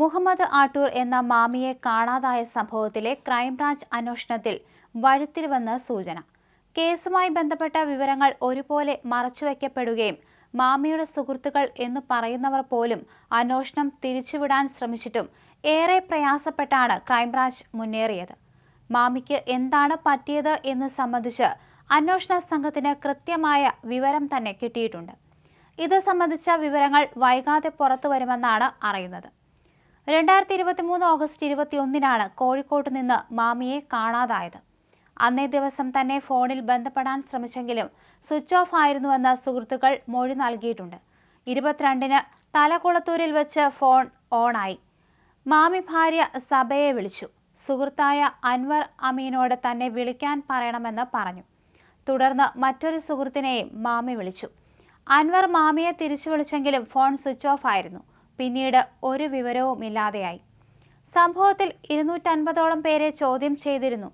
മുഹമ്മദ് ആട്ടൂർ എന്ന മാമിയെ കാണാതായ സംഭവത്തിലെ ക്രൈംബ്രാഞ്ച് അന്വേഷണത്തിൽ വഴുത്തിരിവെന്ന് സൂചന. കേസുമായി ബന്ധപ്പെട്ട വിവരങ്ങൾ ഒരുപോലെ മറച്ചുവെക്കപ്പെടുകയും മാമിയുടെ സുഹൃത്തുക്കൾ എന്ന് പറയുന്നവർ പോലും അന്വേഷണം തിരിച്ചുവിടാൻ ശ്രമിച്ചിട്ടും ഏറെ പ്രയാസപ്പെട്ടാണ് ക്രൈംബ്രാഞ്ച് മുന്നേറിയത്. മാമിക്ക് എന്താണ് പറ്റിയത് എന്ന് സംബന്ധിച്ച് അന്വേഷണ സംഘത്തിന് കൃത്യമായ വിവരം തന്നെ കിട്ടിയിട്ടുണ്ട്. ഇത് സംബന്ധിച്ച വിവരങ്ങൾ വൈകാതെ പുറത്തു വരുമെന്നാണ് അറിയുന്നത്. രണ്ടായിരത്തി ഇരുപത്തി മൂന്ന് ഓഗസ്റ്റ് ഇരുപത്തിയൊന്നിനാണ് കോഴിക്കോട്ട് നിന്ന് മാമിയെ കാണാതായത്. അന്നേ ദിവസം തന്നെ ഫോണിൽ ബന്ധപ്പെടാൻ ശ്രമിച്ചെങ്കിലും സ്വിച്ച് ഓഫ് ആയിരുന്നുവെന്ന് സുഹൃത്തുക്കൾ മൊഴി നൽകിയിട്ടുണ്ട്. ഇരുപത്തിരണ്ടിന് തലക്കുളത്തൂരിൽ വെച്ച് ഫോൺ ഓണായി. മാമി ഭാര്യ സഭയെ വിളിച്ചു. സുഹൃത്തായ അൻവർ അമീനോട് തന്നെ വിളിക്കാൻ പറയണമെന്ന് പറഞ്ഞു. തുടർന്ന് മറ്റൊരു സുഹൃത്തിനെയും മാമി വിളിച്ചു. അൻവർ മാമിയെ തിരിച്ചു വിളിച്ചെങ്കിലും ഫോൺ സ്വിച്ച് ഓഫ് ആയിരുന്നു. പിന്നീട് ഒരു വിവരവും ഇല്ലാതെയായി സംഭവത്തിൽ ഇരുന്നൂറ്റൻപതോളം പേരെ ചോദ്യം ചെയ്തിരുന്നു.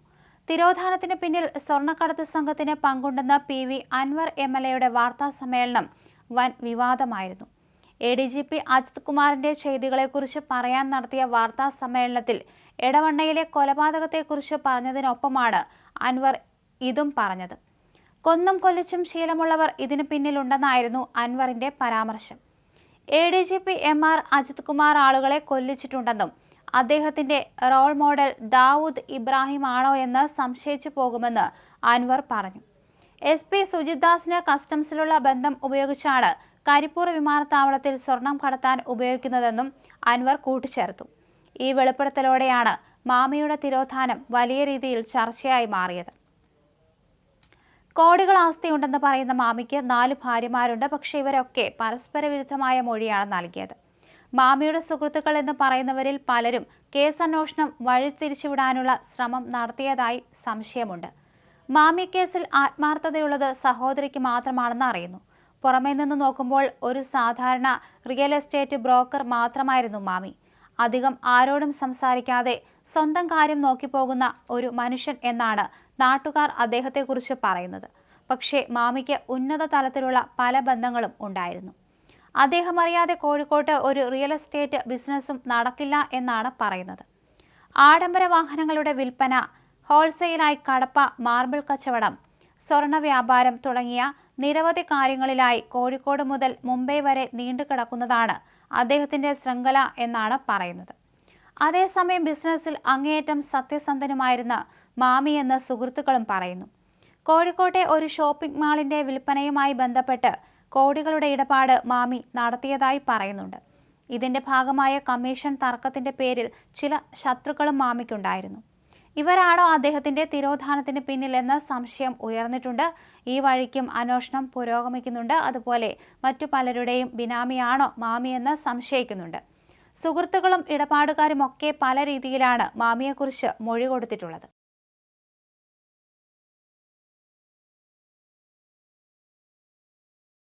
തിരോധാനത്തിന് പിന്നിൽ സ്വർണക്കടത്ത് സംഘത്തിന് പങ്കുണ്ടെന്ന P V Anvar M L എയുടെ വാർത്താ സമ്മേളനം വൻ വിവാദമായിരുന്നു. A D G P Ajith കുമാറിന്റെ ചെയ്തികളെക്കുറിച്ച് പറയാൻ നടത്തിയ വാർത്താ സമ്മേളനത്തിൽ എടവണ്ണയിലെ കൊലപാതകത്തെക്കുറിച്ച് പറഞ്ഞതിനൊപ്പമാണ് അൻവർ ഇതും പറഞ്ഞത്. കൊന്നും കൊല്ലിച്ചും ശീലമുള്ളവർ ഇതിനു പിന്നിലുണ്ടെന്നായിരുന്നു അൻവറിന്റെ പരാമർശം. A D G P M R Ajith Kumar ആളുകളെ കൊല്ലിച്ചിട്ടുണ്ടെന്നും അദ്ദേഹത്തിന്റെ റോൾ മോഡൽ ദാവൂദ് ഇബ്രാഹിം ആണോ എന്ന് സംശയിച്ചു പോകുമെന്ന് അൻവർ പറഞ്ഞു. എസ് പി സുജിത് ദാസിന് കസ്റ്റംസിലുള്ള ബന്ധം ഉപയോഗിച്ചാണ് കരിപ്പൂർ വിമാനത്താവളത്തിൽ സ്വർണം കടത്താൻ ഉപയോഗിക്കുന്നതെന്നും അൻവർ കൂട്ടിച്ചേർത്തു. ഈ വെളിപ്പെടുത്തലോടെയാണ് മാമിയുടെ തിരോധാനം വലിയ രീതിയിൽ ചർച്ചയായി മാറിയത്. കോടികൾ ആസ്തിയുണ്ടെന്ന് പറയുന്ന മാമിക്ക് നാല് ഭാര്യമാരുണ്ട്. പക്ഷേ ഇവരൊക്കെ പരസ്പര വിരുദ്ധമായ മൊഴിയാണ് നൽകിയത്. മാമിയുടെ സുഹൃത്തുക്കൾ എന്ന് പറയുന്നവരിൽ പലരും കേസ് അന്വേഷണം വഴിതിരിച്ചുവിടാനുള്ള ശ്രമം നടത്തിയതായി സംശയമുണ്ട്. മാമി കേസിൽ ആത്മാർത്ഥതയുള്ളത് സഹോദരിക്ക് മാത്രമാണെന്ന് അറിയുന്നു. പുറമേ നിന്ന് നോക്കുമ്പോൾ ഒരു സാധാരണ റിയൽ എസ്റ്റേറ്റ് ബ്രോക്കർ മാത്രമായിരുന്നു മാമി. അധികം ആരോടും സംസാരിക്കാതെ സ്വന്തം കാര്യം നോക്കിപ്പോകുന്ന ഒരു മനുഷ്യൻ എന്നാണ് നാട്ടുകാർ അദ്ദേഹത്തെക്കുറിച്ച് പറയുന്നത്. പക്ഷേ മാമിക്ക് ഉന്നത തലത്തിലുള്ള പല ബന്ധങ്ങളും ഉണ്ടായിരുന്നു. അദ്ദേഹം അറിയാതെ കോഴിക്കോട്ട് ഒരു റിയൽ എസ്റ്റേറ്റ് ബിസിനസ്സും നടക്കില്ല എന്നാണ് പറയുന്നത്. ആഡംബര വാഹനങ്ങളുടെ വിൽപ്പന ഹോൾസെയിലായി കടപ്പ മാർബിൾ കച്ചവടം സ്വർണ വ്യാപാരം തുടങ്ങിയ നിരവധി കാര്യങ്ങളിലായി കോഴിക്കോട് മുതൽ മുംബൈ വരെ നീണ്ടുകിടക്കുന്നതാണ് അദ്ദേഹത്തിന്റെ ശൃംഖല എന്നാണ് പറയുന്നത്. അതേസമയം ബിസിനസ്സിൽ അങ്ങേയറ്റം സത്യസന്ധനുമായിരുന്ന മാമി എന്ന സുഹൃത്തുക്കളും പറയുന്നു. കോഴിക്കോട്ടെ ഒരു ഷോപ്പിംഗ് മാളിന്റെ വിൽപ്പനയുമായി ബന്ധപ്പെട്ട് കോടികളുടെ ഇടപാട് മാമി നടത്തിയതായി പറയുന്നുണ്ട്. ഇതിന്റെ ഭാഗമായ കമ്മീഷൻ തർക്കത്തിന്റെ പേരിൽ ചില ശത്രുക്കളും മാമിക്കുണ്ടായിരുന്നു. ഇവരാണോ അദ്ദേഹത്തിന്റെ തിരോധാനത്തിന് പിന്നിലെന്ന സംശയം ഉയർന്നിട്ടുണ്ട്. ഈ വഴിക്കും അന്വേഷണം പുരോഗമിക്കുന്നുണ്ട്. അതുപോലെ മറ്റു പലരുടെയും ബിനാമിയാണോ മാമിയെന്ന് സംശയിക്കുന്നുണ്ട്. സുഹൃത്തുക്കളും ഇടപാടുകാരുമൊക്കെ പല രീതിയിലാണ് മാമിയെക്കുറിച്ച് മൊഴി കൊടുത്തിട്ടുള്ളത്.